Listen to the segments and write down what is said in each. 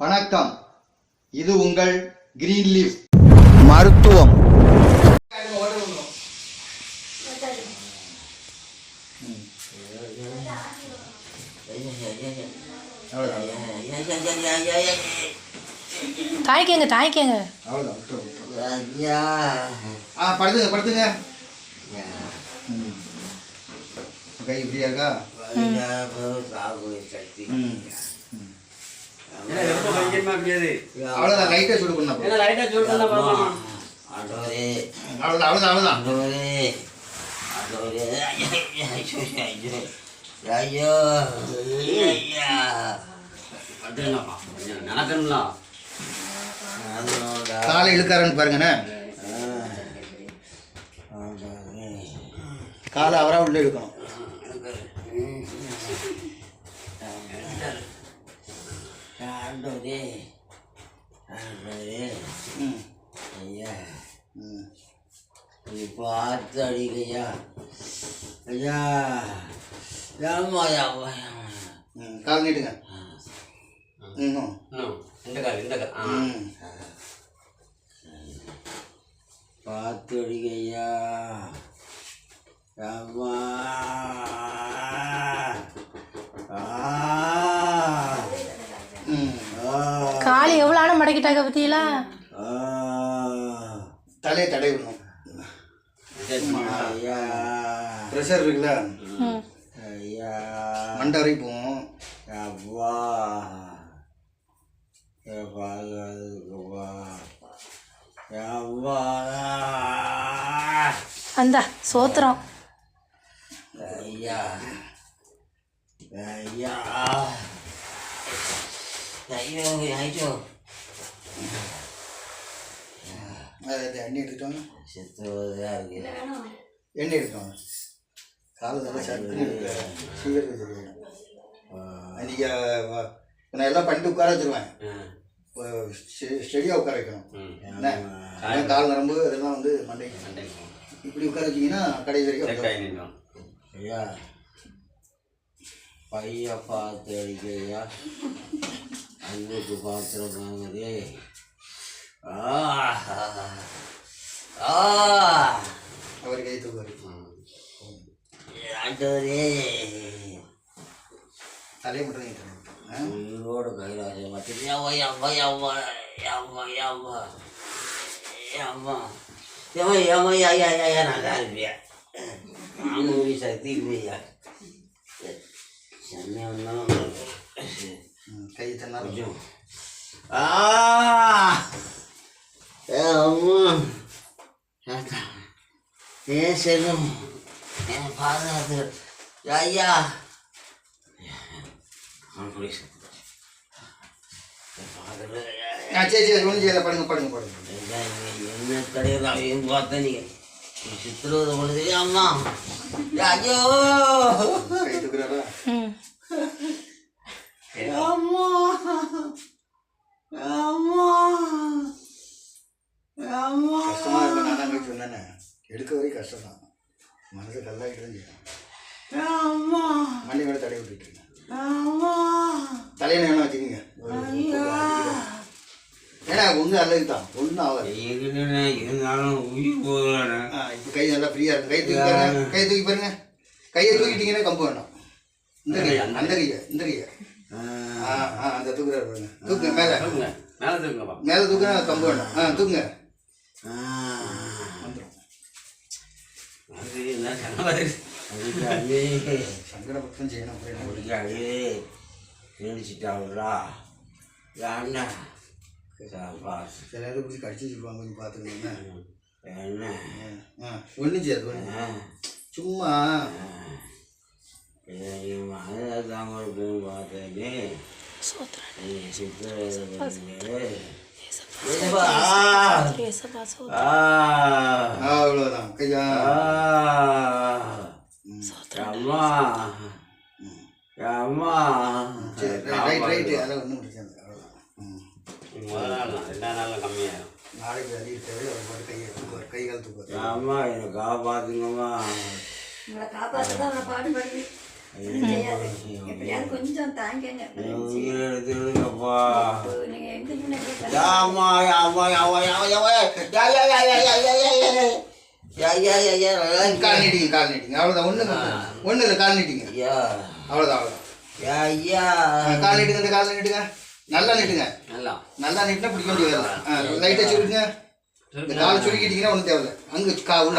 வணக்கம். இது உங்கள் கிரீன் லீஃப் மருத்துவம். தாய்க்கேங்க தாய்க்கேங்க. ஆ படுத்துங்க படுத்துங்க. கை இப்படியா இருக்கா ம். ம். அவ்வளோதான் லைட்டாக சுடு பண்ண அவ்வளோதான் அவ்வளோதான் அவ்வளோதான் ஐயோ நடக்கணும்ல காலை இழுக்காரன்னு பாருங்கண்ணே. காலை அவரா உள்ள இழுக்கணும். ஆண்டோரே ஆண்டோரே ம் ஐயா ம். பார்த்து அடிக்கையா ஐயா. ஏம்மா ம் கால் நீட்டுங்க. இன்னும் இந்த கால் இந்த கால் ம். பார்த்து அடிக்கையா ஆ. காலி எவ்வளோ ஆன மடக்கிட்டாக்க பத்தியலா? தலையை தடை விடணும் ஐயா. ப்ரெஷர் இருக்குல்ல? மண்டை வரைக்கும் பாதுகாதுக்குப்பா அப்பா அந்த சோத்திரம். ஐயா. ஐயா. ஐயோ ஐயோ எண்ணெய் எடுத்துட்டோங்க சித்துவதா இருக்கு எண்ணெய் எடுத்துட்டோங்க காலை நல்லா நீங்கள் நான் எல்லாம் பண்ணிட்டு உட்கார வச்சுருவேன் ஸ்டெடியாக உட்கார வைக்கணும் என்ன கால் நரம்பு இதெல்லாம் வந்து மண்டைக்கு இப்படி உட்கார வச்சிங்கன்னா கடைசி வரைக்கும் ஐயா பைய பார்த்து அடிக்கையா அன்புக்கு பாத்திரம் வாங்குதே ஆ ஆ அவர் கை தூக்குவார் ஆண்டவரே தலையை மட்டும் நீட்டணும் ஆ? உயிரோடு கைலாசம் வச்சு அம்மா அம்மா அம்மா அம்மா அம்மா அம்மா ஏமா ஏமா ஐயா ஐயா ஐயா நல்லா இருப்பியா ஆமூரி சக்தி இல்லையா செம்மையா இருந்தாலும் ம், கை தன்னாலும் கொஞ்சம் ஆ அம்மா ஏன் செல்லும் என் பாதுகாத்து ஐயா சரி சரி ஒன்றும் செய்யலை. படுங்க படுங்க படுங்க. என்ன கிடையாது பார்த்த நீங்க சித்திரவதை பண்ணுது அம்மா. ஐயோ அம்மா! அம்மா! அம்மா! கஷ்டமாக இருக்கும் நான் சொன்னேனே. எடுக்க வரைக்கும் கஷ்டம் தான் மனசு கல்லாகிட்டு தான் செய்யும் அம்மா! மண்ணி மேலே தடை விட்டுட்டு இருக்கேன். தலையில வேணா வச்சுக்கோங்க. ஏன்னா ஒன்றும் அல்லது தான் ஒன்றும் ஆகாது இருந்தாலும் உயிர் போகலண்ணே. இப்போ கை நல்லா ஃப்ரீயாக இருக்கும் கை தூக்கி பாருங்க. கை தூக்கி பாருங்க. கையை தூக்கிட்டீங்கன்னா கம்பு வேண்டாம் இந்த கையை அந்த கையை இந்த கையை. ஆ. ஆ அந்த தூக்குறாரு பாருங்க. தூக்குங்க மேலே. தூக்குங்க. மேலே தூக்குங்கப்பா. மேலே தூக்குனா கம்பு வேண்டாம் ஆ தூக்குங்க. வந்துடும் சங்கடப்பட்டு செய்யணும். நினைச்சிட்டாங்களா சாப்பா சில பேர் பிடிச்சி கடிச்சு வச்சுருப்பாங்க கொஞ்சம் பார்த்துக்கோங்க என்ன ஆ ஒன்றும் செய்யாது ஒன்று சும்மா மனதாம இருக்குன்னு பார்த்தேனே சோத்திரம் நீ சித்திர ஏசப்பா ஏசப்பா சோத்திரம் ஆ, அவ்வளோதான் கையா அம்மா அம்மா சரி ரைட் ரைட்டு அதெல்லாம் ஒன்றும் பிரச்சனை இல்லை அவ்வளோதான் ம் முதல் நாள் தான் ரெண்டாம் நாளில் கம்மியாயிரும் நாளைக்கு தேவை கை கால் அம்மா என்னை காப்பாத்துங்கம்மா உங்களை காப்பாற்ற தான் நான் பாடுபடுது செய்யாது எப்படியாவது கொஞ்சம் தாங்கங்க உயிர் எடுத்துடுங்கப்பா யாமா யாமா யாமா யாமா யாமா யா யா யா யா யா யா யா யா யா யா யா யா கால் நீட்டிங்க கால் நீட்டிங்க அவ்வளோதான் ஒன்று ஒன்றும் இல்லை கால் நீட்டிங்க யா அவ்வளோதான் அவ்வளோதான் யா யா கால் நீட்டுங்க இந்த கால் நீட்டுங்க நல்லா நீட்டுங்க நல்லா நீட்டினா பிடிக்க வேண்டிய வரலாம் லைட்டாக சுருங்க காலை சுருக்கிட்டீங்கன்னா ஒன்றும் தேவையில்ல. அங்கே கா உள்ள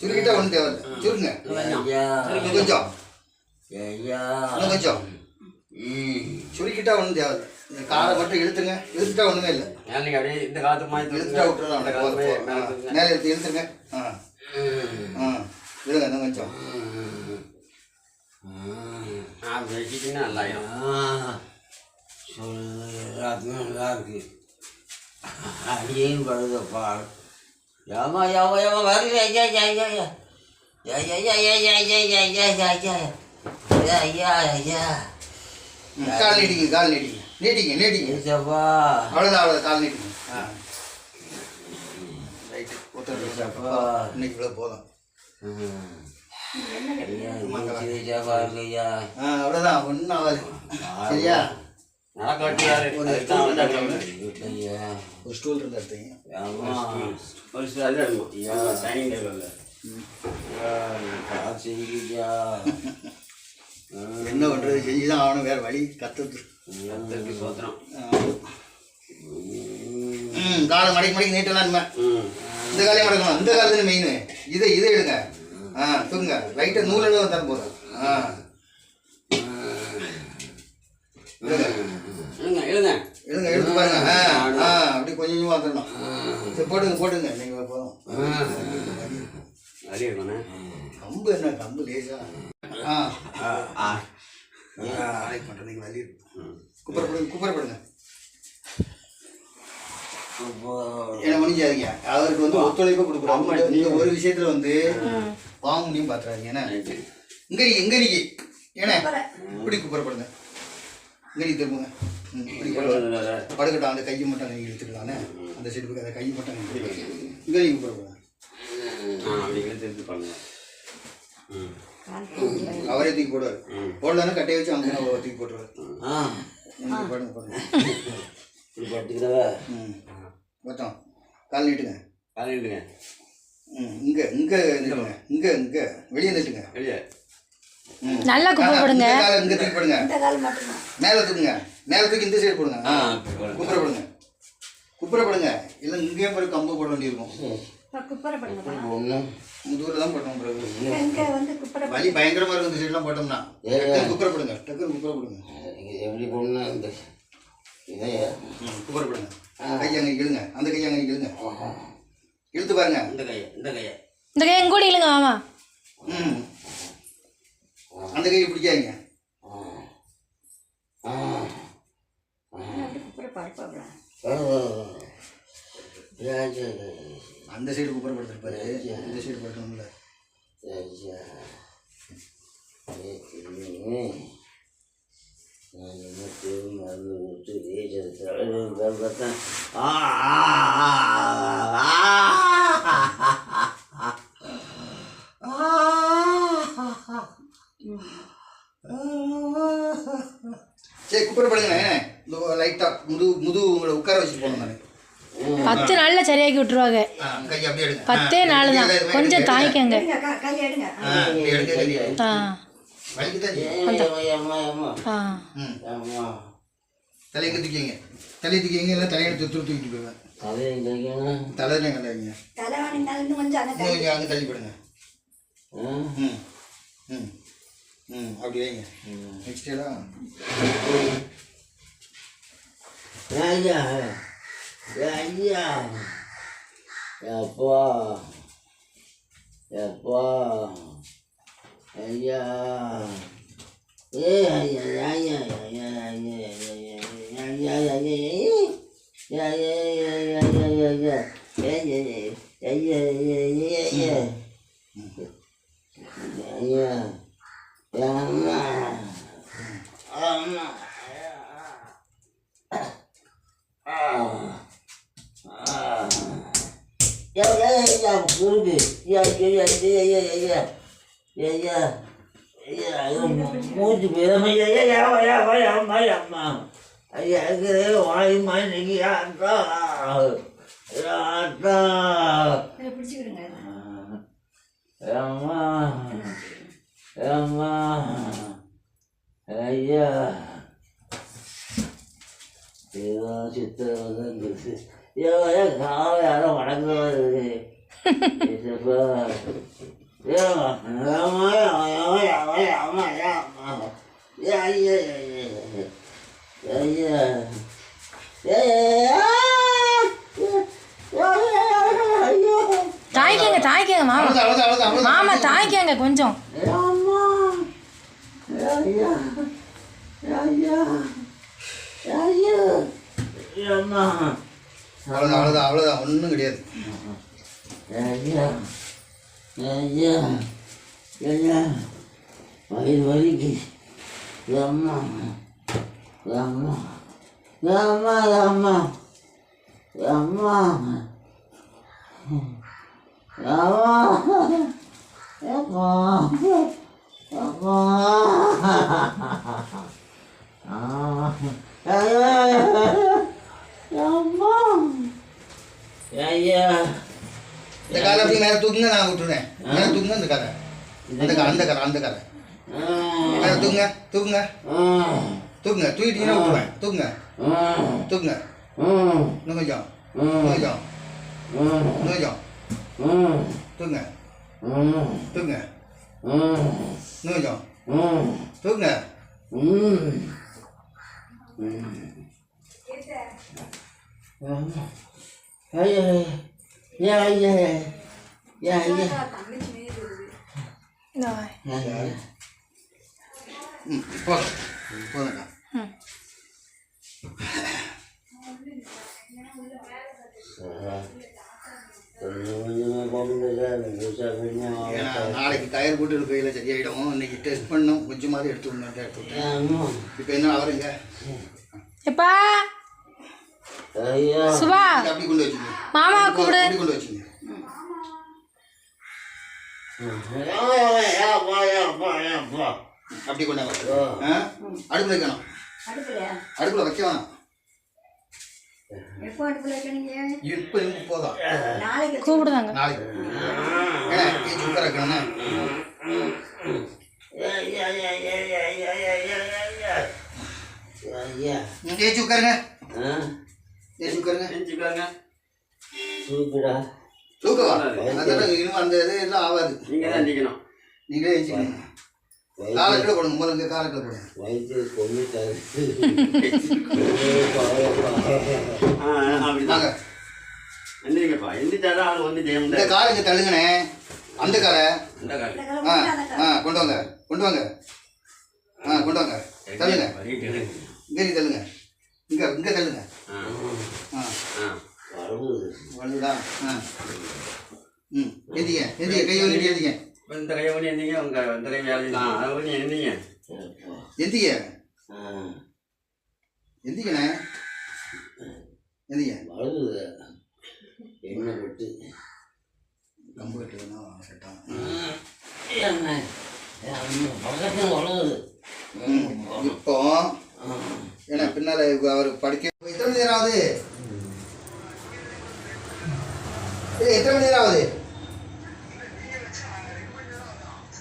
சுருக்கிட்டா ஒன்றும் தேவையில்ல. சுருங்க கொஞ்சம். சுருக்கிட்டா ஒன்றும் தேவையில்ல. இந்த காலை மட்டும் இழுத்துங்க. இழுத்துட்டா ஒன்றுமே இல்லை. அப்படியே இழுத்துட்டா விட்டுறலாம். மேலே இழுத்து இழுத்துங்க ஆ. ஆ இழுங்க எல்லாத்துக்கும் நல்லா இருக்கு அடியேன் படுதப்பா யாமா யாமா யாமா வரல ஐயா ஐயா ஐயா ஐயா யா யா யா யா யா யா யா யா யா யா யா யா யா ம், கால் நீட்டிங்க கால் நீட்டிங்க நீட்டிங்க நீட்டிங்க ஏசப்பா அவ்வளோதான் அவ்வளோதான் கால் நீட்டிங்க ஆ ரைட்டு ஒருத்தர் ஏசப்பா இன்னைக்கு இவ்வளோ போதும் ஐயா ஐயா ஆ அவ்வளோதான் ஒன்றும் ஆகாது சரியா ஒரு ஸ்டூல் இருந்தா எடுத்தீங்க ஒரு இது எடுக்கணும். டைனிங் டேபிள்ல. காசியா என்ன பண்ணுறது செஞ்சு தான் ஆகணும். வேறு வழி ஸ்தோத்திரம். ம் காலை மடக்கி மடக்கி நீட்டலாம் நம்ம ம். இந்த காலையும் மடக்கணும் இந்த கால் தானே மெயின் இதை இதை எடுங்க. ஆ தூங்க லைட்டாக நூல் அளவு வந்தாலும் போதும் ஆ எழுங்க எழுங்க எழுங்க எடுத்து பாருங்க. ஆ அப்படி கொஞ்சம் கொஞ்சமாக வந்துடணும். சரி போடுங்க நீங்கள் போதும். அடி இருக்கணே கம்பு என்ன கம்பு ஆ. ஆ ஆய் நீங்கள் வலி குப்பரப்படுங்க குப்பரப்படுங்க என்ன முடிஞ்சாதீங்க அவருக்கு வந்து ஒத்துழைப்பு கொடுக்குறாங்க நீங்கள் ஒரு விஷயத்தில் வந்து வாங்க முடியும் பார்த்துறாங்க ஏன்னா இங்கே இங்கே நீங்கள் ஏன்னா இப்படி குப்பரப்படுங்க இங்கே திரும்புங்க. படுக்கட்டும் அந்த கையை மட்டும் நீங்கள் இழுத்துக்கலாம்னே அந்த செடுப்புக்கு அந்த கையை மட்டும் நீங்கள் இங்கே நீங்கள் போடக்கூடாது அவரே தூக்கி போடுவார். போடலன்னா கட்டையை வச்சு அவங்க தூக்கி போட்டுருவார். பாடுங்க பாடுங்க ம். மொத்தம் கால் நீட்டுங்க. கால் நீட்டுங்க. ம் இங்கே இங்கே நில்லுங்க. இங்கே இங்கே. வெளியே நில்லுங்க. வெளியே. நல்லா கும்பிடுங்க இங்கே தூக்கி போடுங்க. மேலே தூக்குங்க. மேல தூக்கி இந்த சைடு போடுங்க. குப்புற போடுங்க. குப்புற போடுங்க இல்லை இங்கேயும் போய் கம்பு போட வேண்டியிருக்கும். முதுகுல தான் போட்டோம் பிறகு வலி பயங்கரமா இருக்கும் இந்த சைடுலாம் போட்டோம்னா. குப்புற போடுங்க டக்குனு குப்புற போடுங்க எப்படி போடணும் இந்த குப்புற போடுங்க கையை அங்கே இழுங்க. அந்த கையை அங்கே இழுங்க. இழுத்து பாருங்க. இந்த கையை, இந்த கையை. இந்த எங்கூடி மாமா. ம். அந்த கையை பிடிக்காதீங்க. பரப்பாங்களா அந்த சைடு குப்பரை படுத்துருப்பாரு இந்த சைடு படுக்கணும்ல. சரி குப்பரை படுங்க. முது முதுகு உங்களை உட்கார வச்சு போகணும் தானே பத்து நாள்ல சரியாக்கி விட்டுருவாங்க. பத்தே நாள் தான். கொஞ்சம் தாய்க்கங்க தலையை தூக்கிங்க தலையை தூக்கிங்க இல்லை தலையை துரு தூக்கிட்டு போவேன் தலை தலைங்க கொஞ்சம் அங்கே தள்ளி போடுங்க. ம் ம் ம். அப்படி வைங்க நெக்ஸ்ட் எல்லாம் தூக்கிங்க இல்லை தலையை எடுத்து தூக்கி தூக்கிட்டு போவேன் தலையில கண்டாங்க தலைவாணி இருந்தாலும் இன்னும் கொஞ்சம் அந்த இன்னும் கொஞ்சம் அங்கே தள்ளி போடுங்க ம் ம் ம் அப்படி வைங்க நெக்ஸ்டா அப்பா அப்பா ஐயா மூஞ்சி ஐயா ஐயா ஐயா ஐயா ஐயா ஐயா ஐயா மூஞ்சி பேரமையா ஐயா ஐயா ஐயா ஐயா அம்மா ஐயா இருக்கிறே வாய் மாய் நெங்கியா அத்தா அத்தா பிடிச்சிக்கிடுங்க அம்மா அம்மா ஐயா ஏதோ சித்திரம் வந்து ஐயா ஐயா யாரும் வணங்குறது தாய்க்கங்க தாய்க்கங்க மாமா. அவ்வளோதான் அவ்வளோதான் அவ்வளோதான் அவ்வளோதான் dạ dạ. dạ dạ dạ dạ vậy vậy gì làm mà làm mà làm mà làm mà làm mà làm mà ép mà ép mà à yeah yeah yeah yeah இந்த காலை அப்படி மேலே தூக்குங்க நான் விட்டுருவேன் மேலே தூக்குங்க இந்த காலை அந்த காலை அந்த காலை அந்த காலை மேலே தூக்குங்க தூக்குங்க தூக்குங்க தூக்கிட்டீங்கன்னா விட்டுருவேன் தூக்குங்க தூக்குங்க இன்னும் கொஞ்சம் இன்னும் கொஞ்சம் இன்னும் கொஞ்சம் தூக்குங்க தூக்குங்க இன்னும் கொஞ்சம் தூக்குங்க Ya ya. Ya இந்த Ya ya. ம் போதும் நாளைக்கு டயர் போட்டு கையில் சரியாயிடும். இன்னைக்கு டெஸ்ட் பண்ணோம். கொஞ்சமாவது எடுத்து விடணும் எடுத்து இப்போ என்ன அவருங்க எப்பா? சுபா அப்படி கொண்டு வச்சுங்க மாமாவை கூப்பிடு. அப்படி கொண்டு அடுப்பில் வைக்கணும். அடுப்பில் வைக்க வேணாம். இப்போ போதும் கூப்பிடுதாங்க. நாளைக்கு. ஏன்னா ஏச்சு உட்கார வைக்கணும்னா? ம், ஏச்சு உட்காருங்க. ஏச்சு செஞ்சுக்கோங்க சூப்பரா. தூக்கவா இன்னும் அந்த இது எல்லாம் ஆகாது. நீங்க தான் நிக்கணும். நீங்களே ஏச்சுக்கணும் காலை கீழே போடுங்க முதல்ல காலை கீழே போடுங்க வயிற்று கொண்டுட்டாரு ஆ, ஆ, எந்திரிங்கப்பா. எந்திரிச்சாதான் ஆள் வந்து ஜெயம் இந்த காலை இங்கே தள்ளுங்கண்ணே. அந்த காலை. ஆ அந்த கிழமை. ஆ கொண்டு வாங்க. கொண்டு வாங்க. ஆ கொண்டு வாங்க. தள்ளுங்க. இங்கே தள்ளுங்க. இங்கே இங்கே தள்ளுங்க. ஆ, ஆ. ஆ. வளருது வலுதா ஆ ம். எந்திங்க எந்திங்க கை வந்துட்டு எந்திங்க இப்ப இந்த கையை பண்ணி எந்தீங்க உங்க இந்த கை வேலை அதை பண்ணி எந்தீங்க எந்திங்க ஆ. எந்திங்கண்ணே எந்திங்க வளருது என்ன விட்டு கம்பு கட்டு வேணும் கட்டான். இப்போ ஏன்னா பின்னால அவர் படிக்க எத்தனை மணி நேரம் ஆகுது? இல்லை எத்தனை மணி நேரம் ஆகுது?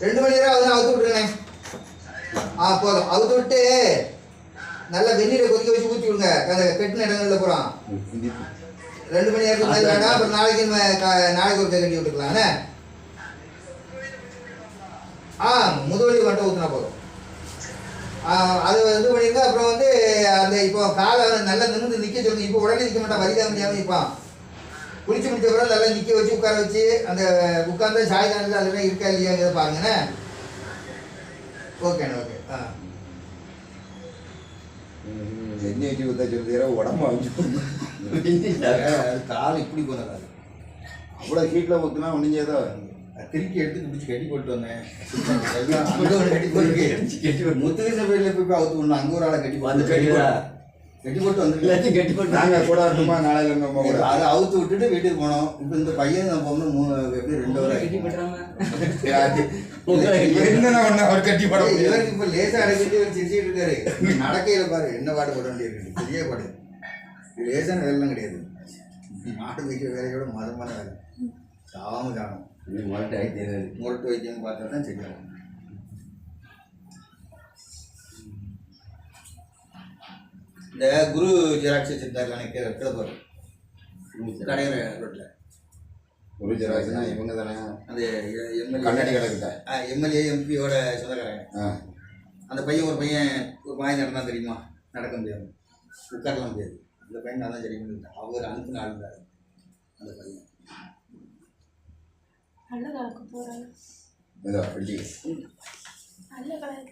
ரெண்டு மணி நேரம் ஆகுது அவுத்து விட்டுருங்க. ஆ போதும். அவுத்து விட்டு நல்லா வெந்நீரை கொதிக்க வச்சு ஊற்றி விடுங்க. அந்த கெட்டின இடங்கள்ல போகிறோம் ரெண்டு மணி நேரத்துக்கு மேலே வேண்டாம் அப்புறம் நாளைக்கு நாளைக்கு ஒரு கட்டி விட்டுக்கலாம்ண்ணே ஆ முதுவலி மட்டும் ஊற்றினா போதும். அது இது பண்ணிருங்க. அப்புறம் வந்து இப்போ காலை நல்லா நிமிர்ந்து நிற்க சொல்லுங்க. இப்போ உடனே நிற்க மாட்டான் வலிதாக முடியாமல் நிற்பான் குளிச்சு முடிச்ச பிறகு நல்லா நிற்க வச்சு உட்கார வச்சு அந்த உட்கார்ந்து சாய்தானது அதெல்லாம் இருக்கா இல்லையாங்கிறத பாருங்கண்ணே. ஓகேண்ணே ஓகே. ஆ. எண்ணெய் வச்சு ஊற்ற உடம்பு அவிஞ்சு கால் இப்படி போன கால். அவ்வளோ ஹீட்டில் ஊற்றினா ஒன்றுஞ்சேதோ திருக்கி எடுத்து பிடிச்சி கட்டி போட்டு வந்தேன். கட்டி போட்டு முத்துகிருஷ்ண பேரில் போய் அவுத்து விடணும். அங்கே ஒரு ஆளை கட்டி வந்து போட்டு. கேட்குதா கட்டி போட்டு வந்துருக்கேன் எல்லாத்தையும் கட்டி போட்டு நாங்க கூட வரட்டுமா நாளையில நம்ம கூட. அதை அவுத்து விட்டுட்டு வீட்டுக்கு போனோம். இப்போ இந்த பையன் நம்ம பொண்ணு மூணு எப்படி ரெண்டு வரை என்ன ஒண்ணு அவர் கட்டி போட முடியாது இவருக்கு இப்போ லேசா அடைச்சிட்டு இவர் சிரிச்சிட்டு இருக்காரு. நடக்கையில பாரு என்ன பாட்டு போட வேண்டியிருக்கு. பெரிய பாடு இது லேசான வேலைலாம் கிடையாது. மாட்டு வைக்கிற வேலையோட மதமான வேலை. சாம காணும் முரட்டு ஆகி முரட்டு வைத்தியம் பார்த்தா தான் சரியாகும் இந்த குரு ஜெராக்ஸ் வச்சிருந்தாரு எனக்கு கிளப்பாரு கடையிற ரோட்டில் ஒரு ஜெராக்ஸ்னா இவங்க தானே? அந்த எம்எல்ஏ. கண்ணாடி கிடக்குதா எம்எல்ஏ எம்பியோட சொந்தக்காரங்க. அந்த பையன் ஒரு பையன் ஒரு பையன் நடந்தா தெரியுமா? நடக்க முடியாது. உட்காரலாம் முடியாது. அந்த பையன் நான் தான் சரி பண்ணிட்டேன் அவர் அனுப்பின ஆள் அந்த பையன். நல்ல கலக்கு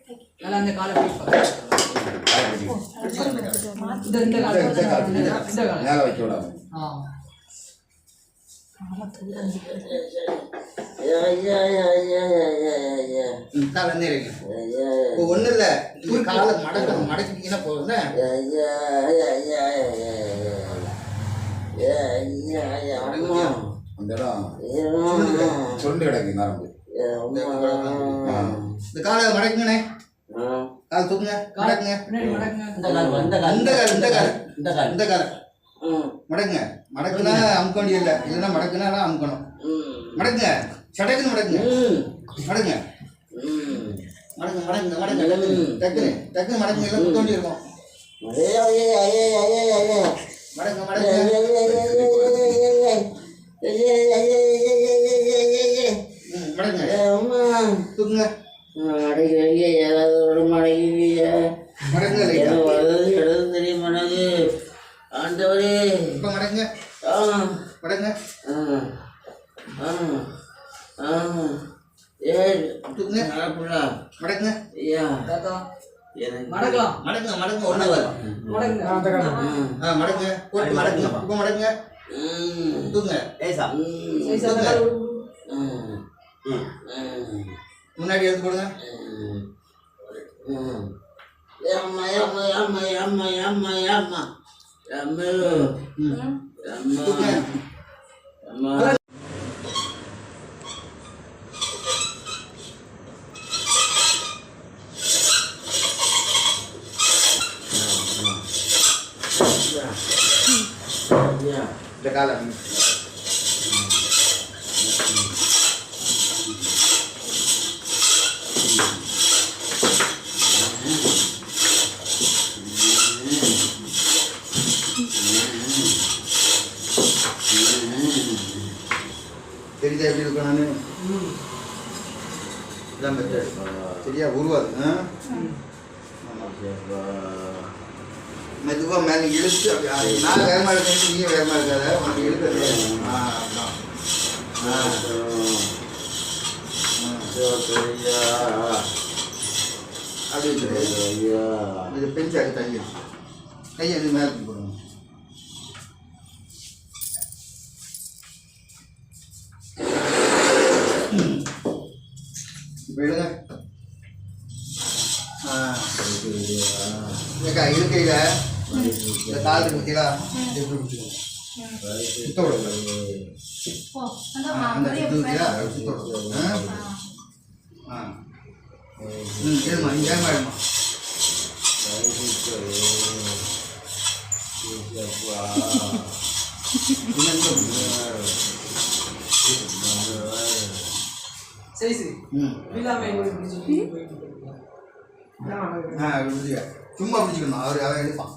கலக்கு நல்லா அந்த காலை இந்த இந்த காலம் மேலே வைக்க விடாது ஒண்ணு இல்ல கால மடக்க மடக்கிட்டீங்கன்னா போதும் அந்த இடம் சுருண்டு கிடக்கு நரம்பு இந்த காலை மடக்குங்கண்ணே கால் தூக்குங்க மடக்குங்க. இந்த கால் இந்த கால். இந்த கால் இந்த கால். இந்த கால். இந்த காலை. ம். மடக்குங்க. மடக்குனா அமுக்க வேண்டியது இல்லை. இல்லைன்னா மடக்குனா அமுக்கணும். ம். மடக்குங்க. சடக்குன்னு மடக்குங்க. ம். மடக்குங்க. ம். மடக்குங்க மடக்குங்க டக்குன்னு. டக்குன்னு மடக்குங்க. எல்லாம் குத்த வேண்டி இருக்கும் ஐயா ஐயா ஐயா ஐயா ஐயா. மடக்குங்க மடக்குங்க ம், மடக்குங்க தூக்குங்க மடக்குங்க லைட்டா ஆண்டவரே இப்போ மடக்குங்க ஆ மடக்குங்க ஆ ஆ ஆ ஏ தூக்குங்க நடப்புடா மடக்குங்க ஐயா தாத்தா எனக்கு மடக்கலாம் மடக்குங்க மடக்குங்க ஒன்று வரும் மடக்குங்க ஆ, அந்த காலை ஆ மடக்குங்க போட்டு மடக்குங்க ம். ம். முன்னாடி எடுத்து போடுங்க. ம். ஏம்மா ஏம்மா ஏம்மா ஏம்மா ஏம்மா ஏம்மா. ஏம்மா. அப்படின்ட்டு ஐயா இது பெஞ்சு அடுத்த ஐயா கையை இது இந்த காலத்துக்கு பார்த்தீங்களா எப்படி சுத்த விடக்கூடாது அந்த சுத்தியா சுத்த விடக்கூடாது ஆ ம் ஏமா இங்கே ஏமா சரி சரி ம் ஆ சும்மா பிடிச்சிக்கணும் அவர் அவன் எடுப்பான்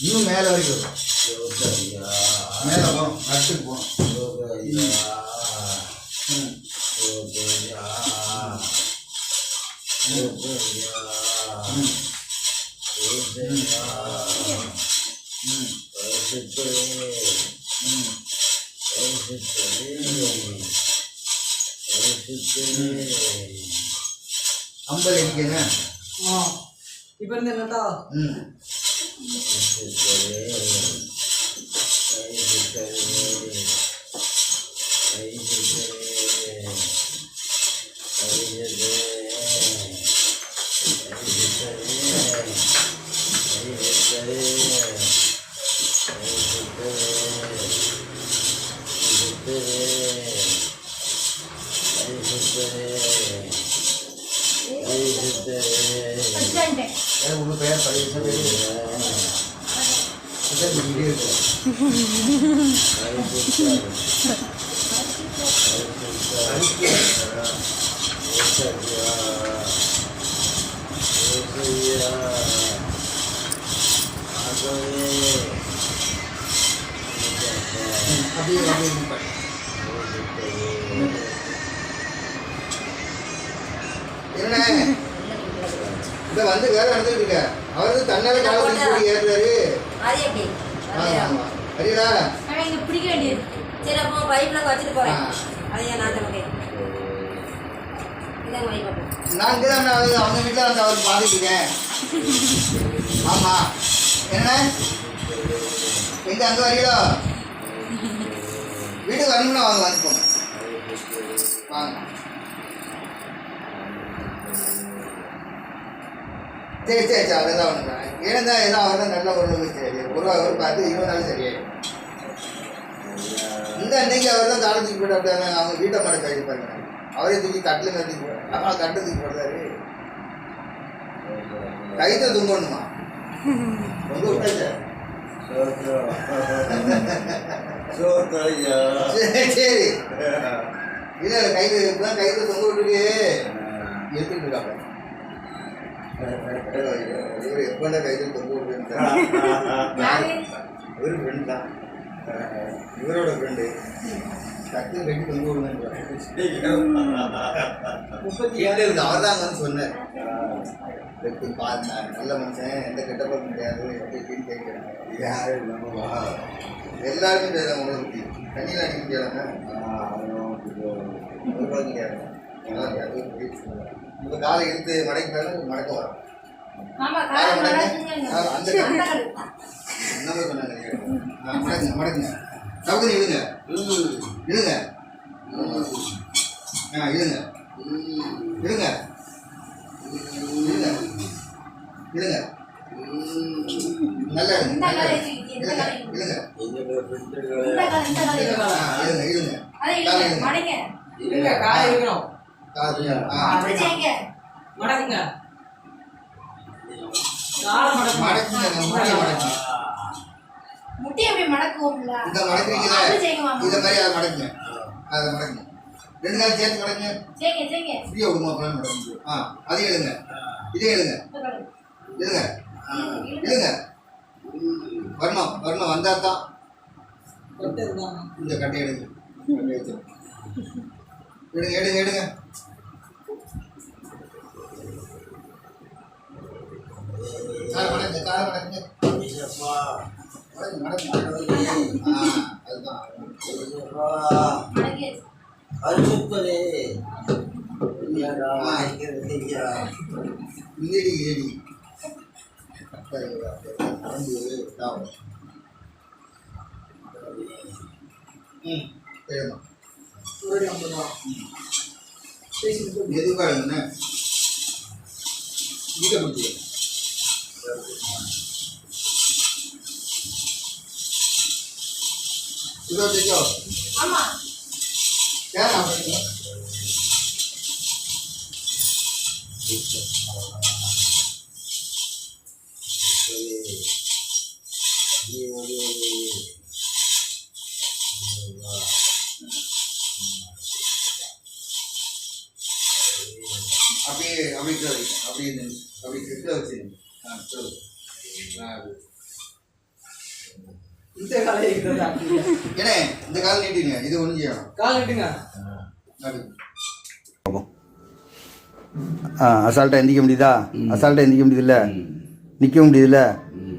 இன்னும் மேலே வரைக்கும் வரும். மேலே போகணும் அடுத்துக்கு போகணும். ஐம்பது அடிக்கங்க இப்போ இருந்து என்னட்டா ம். Thank you. அப்படியே இந்த வந்து வேலை நடந்துட்டு இருக்க. அவர் வந்து தன்னால காலை தூக்கி போட்டு ஏறுறாரு. சரிடா ஆனால் இங்கே பிடிக்க வேண்டியது. சரி அப்போ பைப்ல வச்சுட்டு போறேன். ஆ. அதை ஏன் நான் பாப்போம் நான் இங்கே தான் அவங்க வீட்டில் வந்து அவர் பார்த்துட்டு இருக்கேன். ஆமா. என்ன எங்க அங்கே வரீங்களோ? வீட்டுக்கு வரணும்னா வாங்க வந்துக்கோங்க. வாங்க. சரி சரி சரி. அதெல்லாம் ஒன்று ஏன்னா ஏதோ அவர் தான் நல்ல ஒரு சரி ஒரு அவர் பார்த்து இருபது நாள் சரியாயிடும் இந்த அன்னைக்கு அவர் தான் தாழ தூக்கி போட்டு அப்படியே அவங்க வீட்டை மாட கைது பாருங்க அவரே தூக்கி கட்டில் மேலே தூக்கி அப்பா கட்டு தூக்கி போடுறாரு கைத்தை தூங்கணுமா ரொம்ப விட்டாச்சா சரி இல்ல இல்ல கைது இப்பதான் கைது தொங்க விட்டுட்டு எடுத்துட்டு இருக்காங்க. இவர் தொங்க விட்டுருந்தா யாரு இவர் ஃப்ரெண்ட் தான். இவரோட ஃப்ரெண்டு டக்கு கட்டி தொங்க விடுங்க முப்பத்தி கேட்டு இருக்கு அவர் தான் வந்து சொன்னார். வெட்டி பாருங்க நல்ல மனுஷன். எந்த கெட்ட கிடையாது. எப்படி இப்படின்னு கேட்குறாங்க எல்லாருமே தெரியாது உங்களை பற்றி தண்ணியில் அடிக்க முடியாதாங்க ஒரு கிடையாது நல்லா இருக்கு. உங்க காலை எடுத்து மடக்கி மேலே மடக்க வரும். என்னமே சொன்னாங்க மடக்குங்க மடக்குங்க சவுக்கரி இழுங்க இழுங்க ஆ இழுங்க இழுங்க இழுங்க இழுங்க நல்லா இழுங்க இழுங்க. இழுங்க காலை இழுங்க மடக்குங்க. முட்டி அப்படி மடக்குவோம்ல. இந்த மடக்குறீங்களா இதை மாதிரி அதை மடக்குங்க. அதை மடக்குங்க. ரெண்டு நாள் சேர்த்து மடக்குங்க. ஃப்ரீயா விடுமா மடக்குங்க ஆ அதையும் எழுங்க இதே காலை. எழுங்க எழுங்க வரணும் வரணும் வந்தா தான் இந்த கட்டை எடுங்க கட்டை எடுங்க எடுங்க எடுங்க. காலை மடக்குங்க காலை மடக்குங்க மடக்குங்க மடக்குங்க இங்கடி ம் எதுக்காக என்ன இங்கே முடிச்சு இருபத்தஞ்சோ ஆமா. யார் இந்த கால் நீட்டிங்க இது செய்யணும் கால் ஆ அசால்ட்டாக எந்திக்க முடியுதா? அசால்ட்டாக எந்திக்க முடியுதுல்ல? நிற்க முடியுதுல்ல?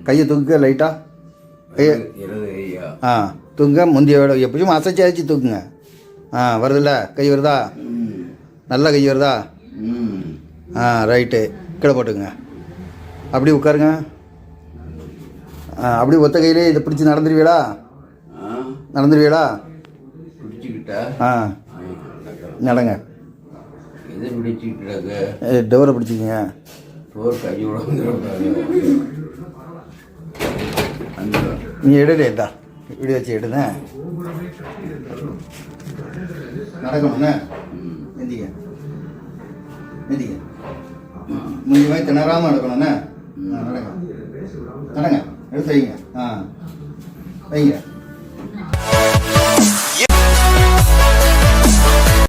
கையை தூக்குங்க லைட்டாக கையை ஆ தூக்குங்க முந்தையோட எப்படியும் அசைச்சு அசைச்சு தூக்குங்க ஆ வருதுல்ல? கை வருதா? நல்ல கை வருதா? ஆ ரைட்டு கீழே போட்டுங்க அப்படி உட்காருங்க. ஆ அப்படி ஒத்த கையிலே இதை பிடிச்சி நடந்துருவீடா பிடிச்சிக்கிட்டா? ஆ. நடங்க. டோரை பிடிச்சிக்கங்க. நீ எடுடே இந்தா. இப்படி வச்சு எடுங்க நடக்கணுண்ணே எந்திக்க எந்திக்க முடிஞ்ச மாதிரி திணறாமல் நடக்கணும்ண்ணே ஆ நடங்க. நடங்க. எடுத்து வைங்க. ஆ. வைங்க.